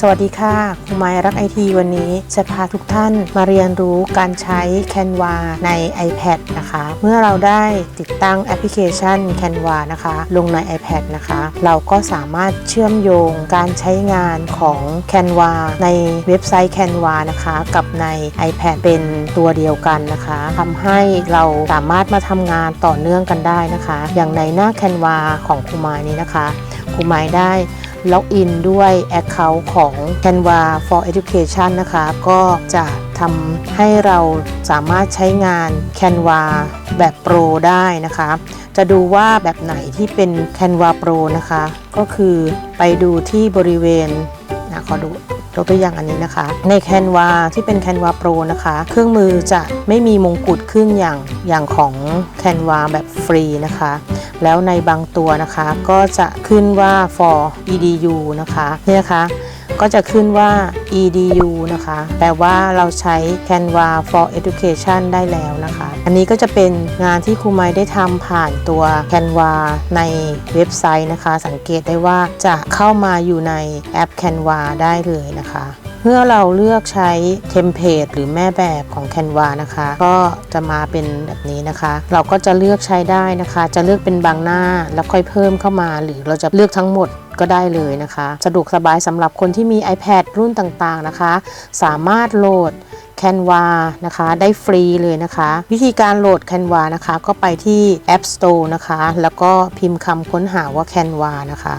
สวัสดีค่ะครูไม้รักไอทีวันนี้จะพาทุกท่านมาเรียนรู้การใช้ Canva ใน iPad นะคะ เมื่อเราได้ติดตั้งแอปพลิเคชัน Canva นะคะ ลงใน iPad นะคะ เราก็สามารถเชื่อมโยงการใช้งานของ Canva ในเว็บไซต์ Canva นะคะ กับใน iPad เป็นตัวเดียวกันนะคะทำให้เราสามารถมาทำงานต่อเนื่องกันได้นะคะ อย่างในหน้า Canva ของครูไม้นี้นะคะครูไม้ได้ ล็อกอินด้วย Account ของ Canva for Education นะคะ ก็จะทำให้เราสามารถใช้งาน Canva แบบโปรได้นะคะ จะดูว่าแบบไหนที่เป็น Canva Pro นะคะ ก็คือไปดูที่บริเวณนะขอดู ยกตัวอย่างอันนี้นะคะ ในแคนวาที่เป็นแคนวาโปรนะคะ เครื่องมือจะไม่มีมงกุฎขึ้นอย่างอย่างของแคนวาแบบฟรีนะคะ แล้วในบางตัวนะคะก็จะขึ้นว่า for edu นะคะนี่นะคะ ก็จะขึ้นว่า edu นะคะ แปลว่าเราใช้ Canva for education ได้แล้วนะคะ อันนี้ก็จะเป็นงานที่ครูไม้ได้ทำผ่านตัว Canva ในเว็บไซต์นะคะ สังเกตได้ว่าจะเข้ามาอยู่ในแอป Canva ได้เลยนะคะเมื่อเราเลือกใช้เทมเพลตหรือแม่แบบของ Canva นะคะ ก็จะมาเป็นแบบนี้นะคะ เราก็จะเลือกใช้ได้นะคะ จะเลือกเป็นบางหน้าแล้วค่อยเพิ่มเข้ามา หรือเราจะเลือกทั้งหมด ก็ได้เลยนะคะ สะดวกสบายสำหรับคนที่มี iPad รุ่นต่างๆนะคะ สามารถโหลด Canva นะคะ ได้ฟรีเลยนะคะ วิธีการโหลด Canva นะคะ ก็ไปที่ App Store นะคะ แล้วก็พิมพ์คำค้นหาว่า Canva นะคะ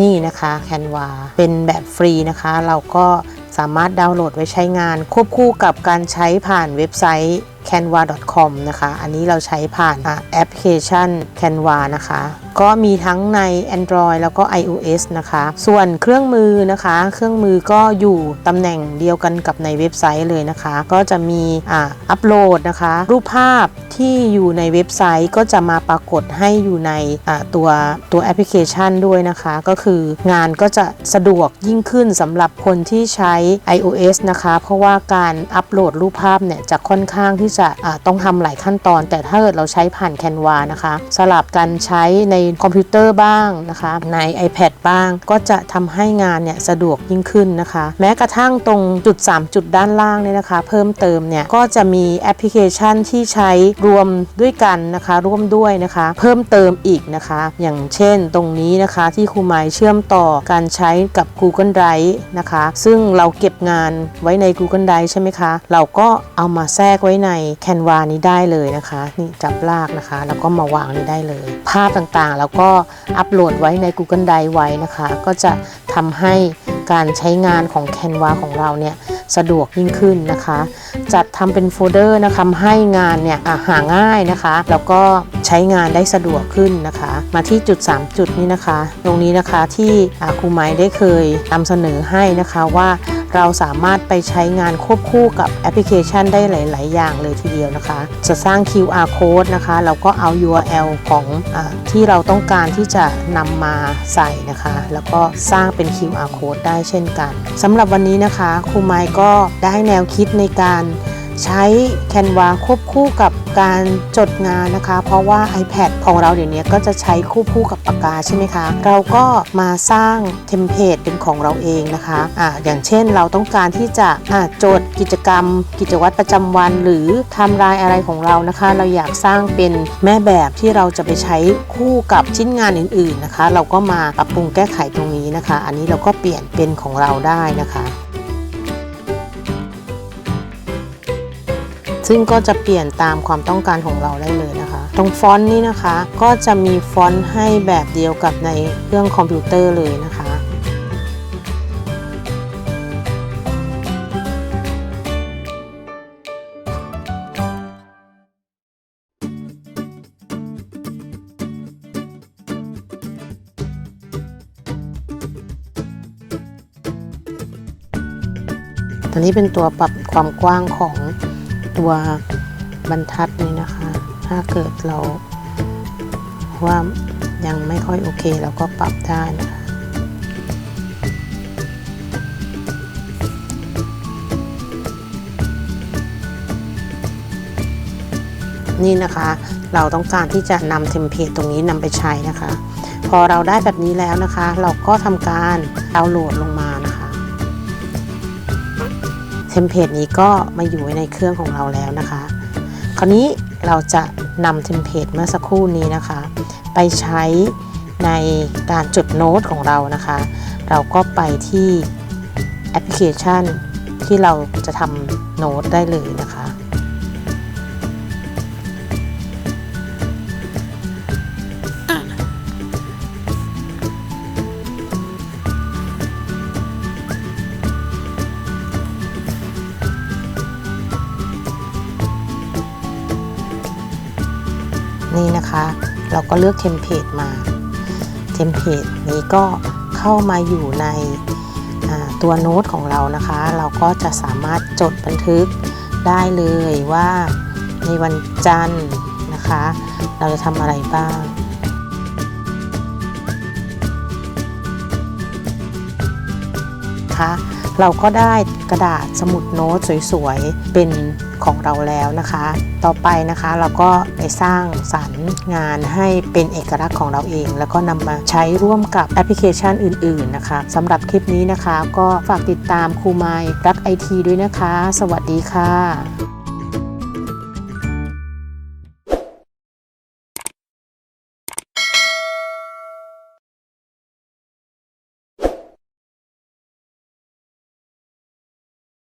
นี่นะคะ Canva เป็นแบบฟรีนะคะ เราก็สามารถดาวน์โหลดไว้ใช้งาน ควบคู่กับการใช้ผ่านเว็บไซต์ canva.com นะคะ อันนี้เราใช้ผ่านแอปพลิเคชัน Canva นะคะ ก็มีทั้งใน Android แล้วก็ iOS นะคะ ส่วนเครื่องมือนะคะ เครื่องมือก็อยู่ตำแหน่งเดียวกันกับในเว็บไซต์เลยนะคะ ก็จะมีอ่าอัปโหลดนะคะ รูปภาพที่อยู่ในเว็บไซต์ก็จะมาปรากฏให้อยู่ในตัวตัวแอปพลิเคชันด้วยนะคะ ก็คืองานก็จะสะดวกยิ่งขึ้นสำหรับคนที่ใช้ iOS นะคะ เพราะว่าการอัปโหลดรูปภาพเนี่ยจะค่อนข้างที่จะอ่าต้องทำหลายขั้นตอน แต่ถ้าเกิดเราใช้ผ่าน Canva นะคะ สลับกันใช้ในคอมพิวเตอร์บ้างนะคะ ใน iPad บ้าง ก็จะทำให้งานเนี่ยสะดวกยิ่งขึ้นนะคะ แม้กระทั่งตรงจุด 3 จุดด้านล่างเนี่ยนะคะ เพิ่มเติมเนี่ยก็จะมีแอปพลิเคชันที่ใช้รวมด้วยกันนะคะ ร่วมด้วยนะคะ เพิ่มเติมอีกนะคะ อย่างเช่นตรงนี้นะคะที่ครูหมายเชื่อมต่อการใช้กับ Google Drive นะคะ ซึ่งเราเก็บงานไว้ใน Google Drive ใช่ไหมคะ เราก็เอามาแทรกไว้ใน Canva นี้ได้เลยนะคะนี่จับลากนะคะ แล้วก็มาวางนี้ได้เลย ภาพต่างๆ แล้วก็อัปโหลดไว้ใน Google Drive ไว้นะคะ ก็จะทำให้การใช้งานของ Canva ของเราเนี่ยสะดวกยิ่งขึ้นนะคะ จัดทำเป็นโฟลเดอร์นะคะให้งานเนี่ยหาง่ายนะคะ แล้วก็ใช้งานได้สะดวกขึ้นนะคะ มาที่จุด 3 จุดนี้นะคะ ตรงนี้นะคะที่ครูไม้ได้เคยนำเสนอให้นะคะว่า เราสามารถไปใช้งานควบคู่กับแอปพลิเคชันได้หลาย ๆ อย่างเลยทีเดียวนะคะ จะสร้าง QR code นะคะ เราก็เอา URL ของอที่เราต้องการที่จะนำมาใส่นะคะ แล้วก็สร้างเป็น QR code ได้เช่นกันสำหรับวันนี้นะคะครูไมค์ก็ได้แนวคิดในการ ใช้ Canva ควบคู่กับการจดงานนะคะ เพราะว่า iPad ของเราเดี๋ยวนี้ก็จะใช้คู่คู่กับปากกาใช่ไหมคะ เราก็มาสร้างเทมเพลตเป็นของเราเองนะคะอะอย่างเช่นเราต้องการที่จะอะจดกิจกรรม กิจวัตรประจำวัน หรือทำรายอะไรของเรานะคะ เราอยากสร้างเป็นแม่แบบที่เราจะไปใช้คู่กับชิ้นงานอื่นๆนะคะ เราก็มาปรับปรุงแก้ไขตรงนี้นะคะ อันนี้เราก็เปลี่ยนเป็นของเราได้นะคะ ซึ่งก็จะเปลี่ยนตามความต้องการของเราได้เลยนะคะ ตรงฟอนต์นี้นะคะก็จะมีฟอนต์ให้แบบเดียวกับในเครื่องคอมพิวเตอร์เลยนะคะตอนนี้เป็นตัวปรับความกว้างของ ตัวบรรทัดนี้นะคะ ถ้าเกิดเราว่ายังไม่ค่อยโอเคเราก็ปรับได้นะคะนี่นะคะ เราต้องการที่จะนำเทมเพลตตรงนี้นำไปใช้นะคะ พอเราได้แบบนี้แล้วนะคะ เราก็ทำการดาวน์โหลดลงมา มเพลตนี้ก็มาอยู่ในเครื่องของเราแล้วนะคะ คราวนี้เราจะนำเทมเพลตเมื่อสักครู่นี้นะคะ ไปใช้ในการจดโน้ตของเรานะคะ เราก็ไปที่แอปพลิเคชันที่เราจะทำโน้ตได้เลยนะคะ นี่นะคะ เราก็เลือกเทมเพลตมาเทมเพลตนี้ก็เข้ามาอยู่ในตัวโน้ตของเรานะคะ เราก็จะสามารถจดบันทึกได้เลยว่าในวันจันทร์นะคะ เราจะทำอะไรบ้างคะเราก็ได้กระดาษสมุดโน้ตสวยๆ เป็น ของเราแล้วนะคะ ต่อไปนะคะเราก็ไปสร้างสรรค์งานให้เป็นเอกลักษณ์ของเราเอง แล้วก็นำมาใช้ร่วมกับแอปพลิเคชันอื่น ๆนะคะสำหรับคลิปนี้นะคะ ก็ฝากติดตามครูไมรักไอทีด้วยนะคะ สวัสดีค่ะ